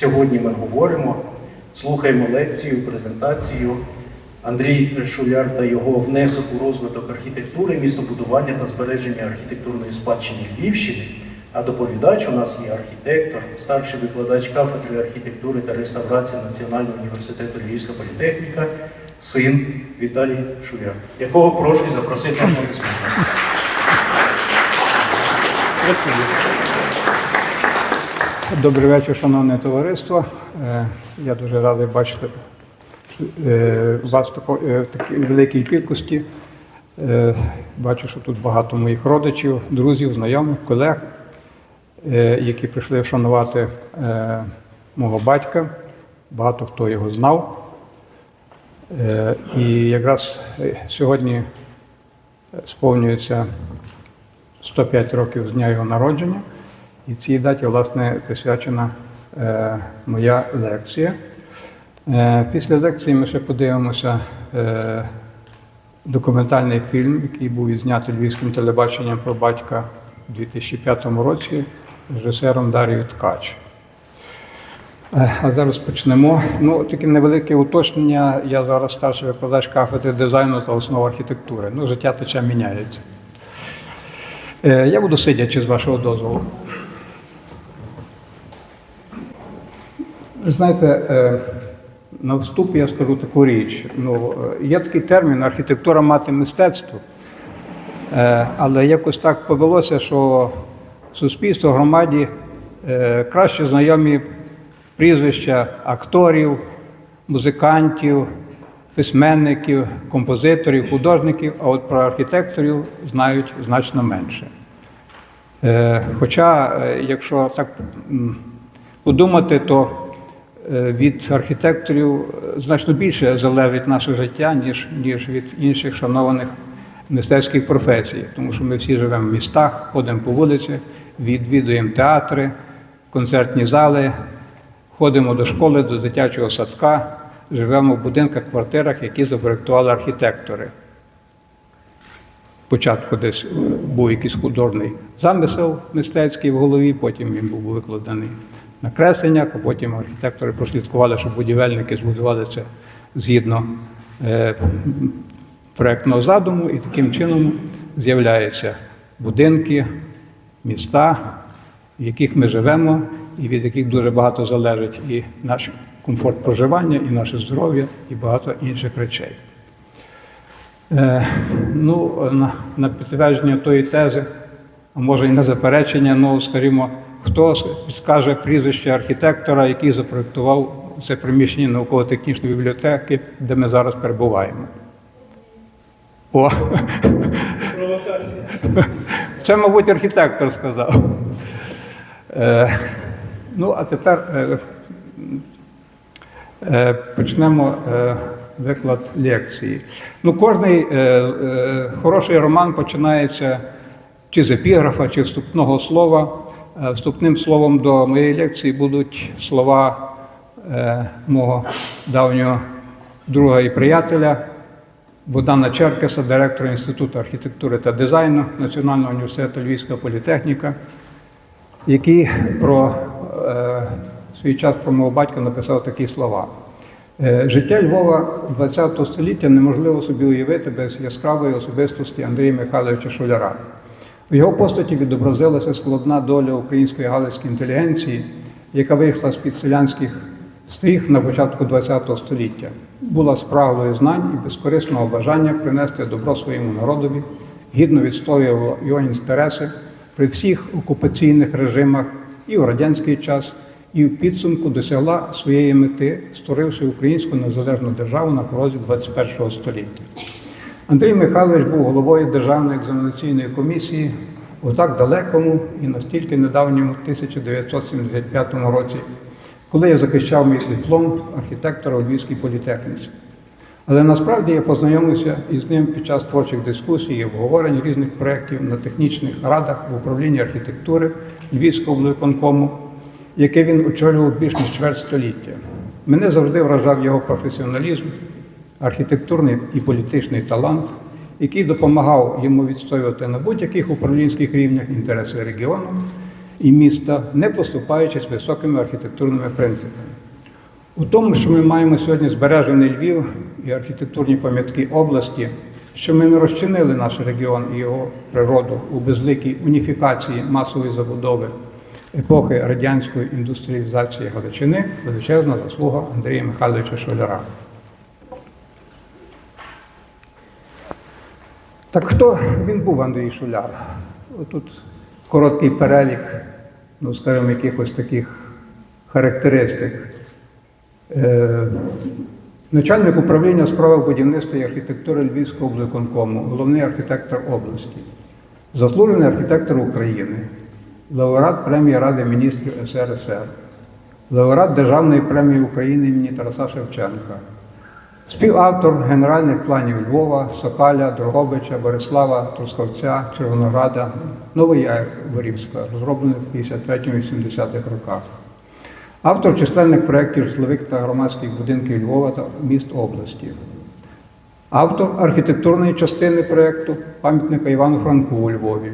Сьогодні ми говоримо, слухаємо лекцію, презентацію. Андрій Шуляр та його внесок у розвиток архітектури, містобудування та збереження архітектурної спадщини Львівщини. А доповідач у нас є архітектор, старший викладач кафедри архітектури та реставрації Національного університету Львівська політехніка, син Віталій Шуляр, якого прошу запросити на аплодисменти. Добрий вечір, шановне товариство. Е, Я дуже радий бачити е, вас в е, такій великій кількості. Бачу, що тут багато моїх родичів, друзів, знайомих, колег, які прийшли вшанувати мого батька. Багато хто його знав. І якраз сьогодні сповнюється 105 років з дня його народження. І цій даті, власне, присвячена е, моя лекція. Е, після лекції ми ще подивимося е, документальний фільм, який був відзнятий львівським телебаченням про батька у 2005 році режисером Дарією Ткач. Е, А зараз почнемо. Ну, таке невелике уточнення. Я зараз старший викладач кафедри дизайну та основ архітектури. Ну, життя тече міняється. Е, Я буду сидячи з вашого дозволу. Знаєте, е, на вступ я скажу таку річ. Ну, е, є такий термін архітектура мати мистецтво. Е, Але якось так повелося, що суспільство громаді краще знайомі прізвища акторів, музикантів, письменників, композиторів, художників, а от про архітекторів знають значно менше. Хоча, якщо так подумати, то від архітекторів е, значно більше залежить наше життя, ніж, ніж від інших шанованих мистецьких професій. Тому що ми всі живемо в містах, ходимо по вулиці, відвідуємо театри, концертні зали, ходимо до школи, до дитячого садка, живемо в будинках, квартирах, які запроектували архітектори. Спочатку десь е, був якийсь художній замисел мистецький в голові, потім він був викладений на кресеннях, а потім архітектори прослідкували, щоб будівельники збудували це згідно е, проектного задуму, і таким чином з'являються будинки, міста, в яких ми живемо, і від яких дуже багато залежить і наш комфорт проживання, і наше здоров'я, і багато інших речей. Е, ну, на, на підтвердження тої тези, а може і на заперечення, ну, скажімо, хто скаже прізвище архітектора, який запроектував це приміщення науково-технічної бібліотеки, де ми зараз перебуваємо. О! Це, мабуть, архітектор сказав. Е, ну, а тепер е, е, почнемо е, виклад лекції. Ну, кожний е, е, хороший роман починається чи з епіграфа, чи вступного слова. Е, Вступним словом до моєї лекції будуть слова е, мого давнього друга і приятеля Богдана Черкеса, директора Інституту архітектури та дизайну Національного університету Львівська політехніка, який про е, свій час про мого батька написав такі слова. Життя Львова ХХ століття неможливо собі уявити без яскравої особистості Андрія Михайловича Шуляра. У його постаті відобразилася складна доля української галицької інтелігенції, яка вийшла з-під селянських стріх на початку ХХ століття, була спраглою знань і безкорисного бажання принести добро своєму народові, гідно відстоювала його інтереси при всіх окупаційних режимах і в радянський час, і в підсумку досягла своєї мети, створивши українську незалежну державу на порозі ХХІ століття. Андрій Михайлович був головою Державної екзаменаційної комісії у так далекому і настільки недавньому 1975 році, коли я захищав мій диплом архітектора у Львівській політехніці. Але насправді я познайомився із ним під час творчих дискусій і обговорень різних проєктів на технічних радах в управлінні архітектури Львівського облвиконкому, яке він очолював більш ніж чверть століття. Мене завжди вражав його професіоналізм, архітектурний і політичний талант, який допомагав йому відстоювати на будь-яких управлінських рівнях інтереси регіону і міста, не поступаючись високими архітектурними принципами. У тому, що ми маємо сьогодні збережений Львів і архітектурні пам'ятки області, що ми не розчинили наш регіон і його природу у безликій уніфікації масової забудови епохи радянської індустріалізації Галичини, величезна заслуга Андрія Михайловича Шоляра. Так хто він був Андрій Шуляр? Тут короткий перелік, ну, скажімо, якихось таких характеристик. Е, начальник управління у справах будівництва і архітектури Львівського облвиконкому, головний архітектор області, заслужений архітектор України, лауреат премії Ради міністрів СРСР, лауреат Державної премії України імені Тараса Шевченка, співавтор генеральних планів Львова, Сокаля, Дрогобича, Борислава, Трускавця, Червонограда, Новояворівська, розроблених в 53-80-х роках. Автор численних проєктів житлових та громадських будинків Львова та міст області. Автор архітектурної частини проєкту пам'ятника Івану Франку у Львові.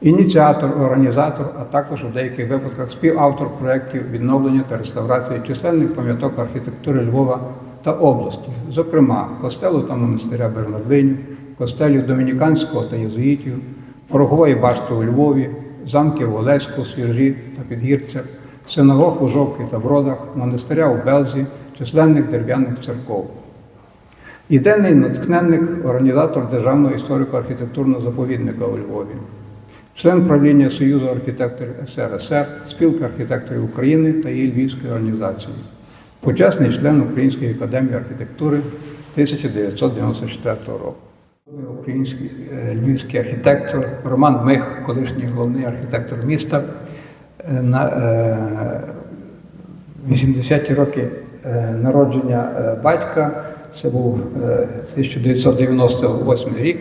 Ініціатор, організатор, а також у деяких випадках співавтор проєктів відновлення та реставрації численних пам'яток архітектури Львова та області, зокрема костелу та монастиря Бернардинів, костелів Домініканського та Єзуїтів, Порохової башти у Львові, замків Олеську, Свіржі та Підгірцях, синагог у Жовкві та Бродах, монастиря у Белзі, численних дерев'яних церков. Ідейний натхненник, організатор Державного історико-архітектурного заповідника у Львові, член правління Союзу архітекторів СРСР, спілки архітекторів України та її Львівської організації, почесний член Української академії архітектури 1994 року. Український е, львівський архітектор Роман Мих, колишній головний архітектор міста, е, на е, 80-ті роки е, народження е, батька, це був е, 1998 рік,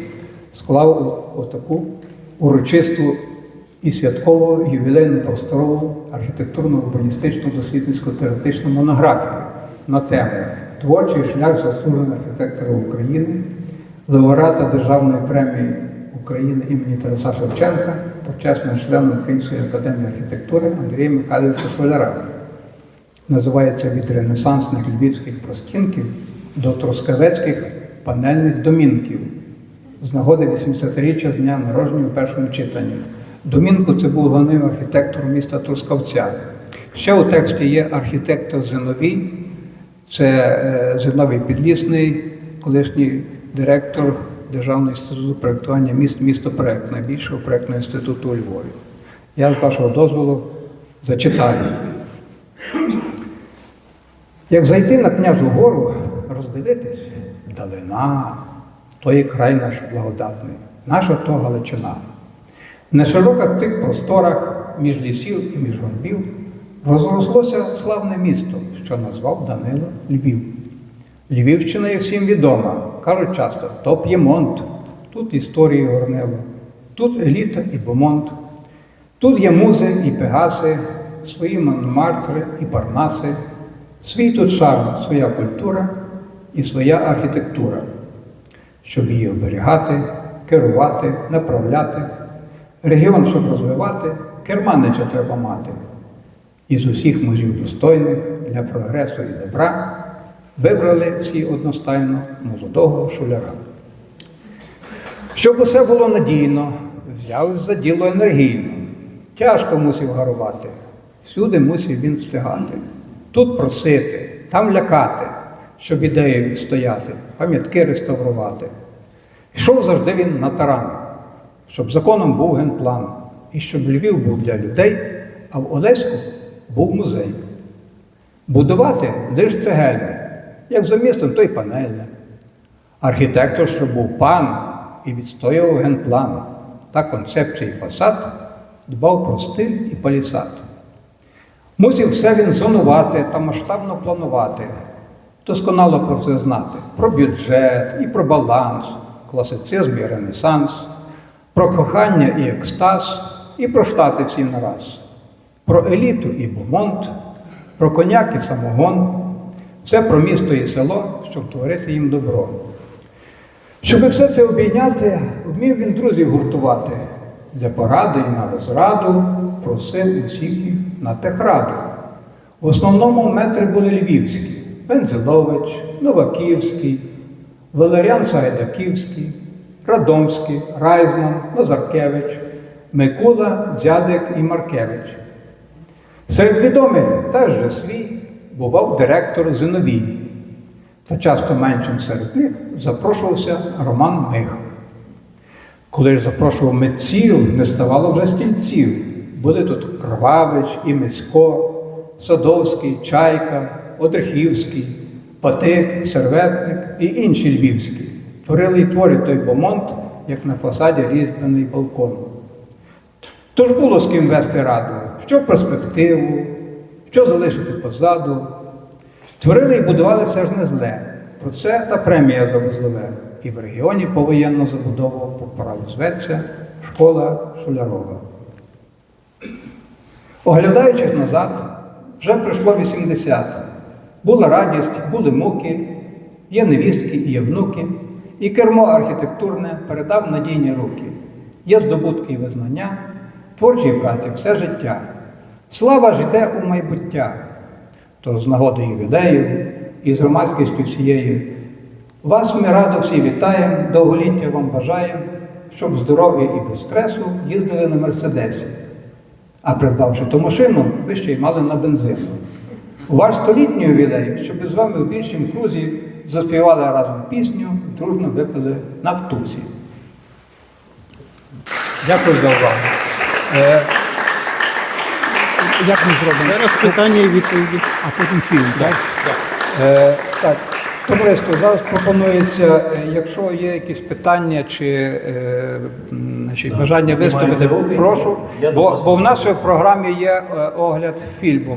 склав отаку урочисту і святкову ювілейну просторову архітектурну урбаністичну дослідницьку теоретичну монографію на тему Творчий шлях заслуженого архітектора України, лауреата Державної премії України імені Тараса Шевченка, почесного члена Української академії архітектури Андрія Михайловича Соляра. Називається від ренесансних львівських простінків до трускавецьких панельних домінків з нагоди 80-річчя з дня народження у першому читанні. Домінко це був головним архітектором міста Трускавця. Ще у тексті є архітектор Зиновій, це е, Зиновій Підлісний, колишній директор Державного інституту проєктування міст, містопроект, найбільшого проєктного інституту у Львові. Я з вашого дозволу зачитаю. Як зайти на княжу гору, роздивитись, далина, то є край наш благодатний, наша то Галичина. На широких цих просторах між лісів і між горбів розрослося славне місто, що назвав Данило Львів. Львівщина є всім відома, кажуть часто, то П'ємонт, тут історії горнило, тут еліта і бомонт, тут є музи і пегаси, свої Монмартри і парнаси, свій тут шарм, своя культура і своя архітектура, щоб її оберігати, керувати, направляти. Регіон, щоб розвивати, керманича треба мати. Із усіх мужів достойних для прогресу і добра вибрали всі одностайно молодого шуляра. Щоб усе було надійно, взяв за діло енергійно. Тяжко мусив гарувати, всюди мусив він встигати. Тут просити, там лякати, щоб ідею відстояти, пам'ятки реставрувати. Йшов завжди він на таран, щоб законом був генплан, і щоб Львів був для людей, а в Олеську був музей. Будувати лиш цегельне, як за містом, то й панельне. Архітектор, щоб був пан і відстоював генплан та концепції фасад, дбав про стиль і палісад. Мусив все він зонувати та масштабно планувати, досконало про все знати, про бюджет і про баланс, класицизм і ренесанс, про кохання і екстаз, і про штати всі нараз, про еліту і бомонт, про коняк і самогон, все про місто і село, щоб творити їм добро. Щоб все це обійняти, вмів він друзів гуртувати, Для поради і на розраду просив усіх на техраду. В основному метри були львівські: Пензилович, Новаківський, Валеріан Сайдаківський, Радомський, Райзман, Лазаркевич, Микола, Дзядик і Маркевич. Серед відомих теж же свій бував директор Зиновій. Та часто меншим серед них запрошувався Роман Мих. Коли ж запрошував митців, не ставало вже стільців. Були тут Кровавич і Мисько, Садовський, Чайка, Одрихівський, Патик, Серветник і інші львівські. Творили й творять той бомонт, як на фасаді різьблений балкон. Тож було з ким вести раду, що перспективу, що залишити позаду. Творили і будували все ж не зле. Про це та премія за. І в регіоні повоєнну забудову по праву зветься школа Шулярова. Оглядаючись назад, вже пройшло 80. Була радість, були муки, є невістки і є внуки, і кермо архітектурне передав надійні руки. Є здобутки і визнання, творчій праці все життя. Слава ж йде у майбуття. То з нагоди ювілею і з громадськістю всією. Вас ми радо всі вітаємо, довголіття вам бажаємо, щоб здоров'я і без стресу їздили на Мерседесі. А придбавши ту машину, ви ще й мали на бензину. У ваш столітній ювілей, щоб з вами в більшім крузі заспівали разом пісню і дружно випили на втузі. Дякую за увагу. Е, як ми зробимо? Зараз питання і відповіді, а потім фільм, так? Е, так, товариство, зараз пропонується, е, якщо є якісь питання чи е, значить, бажання виступити, прошу, бо, бо в нашій програмі є е, огляд фільму.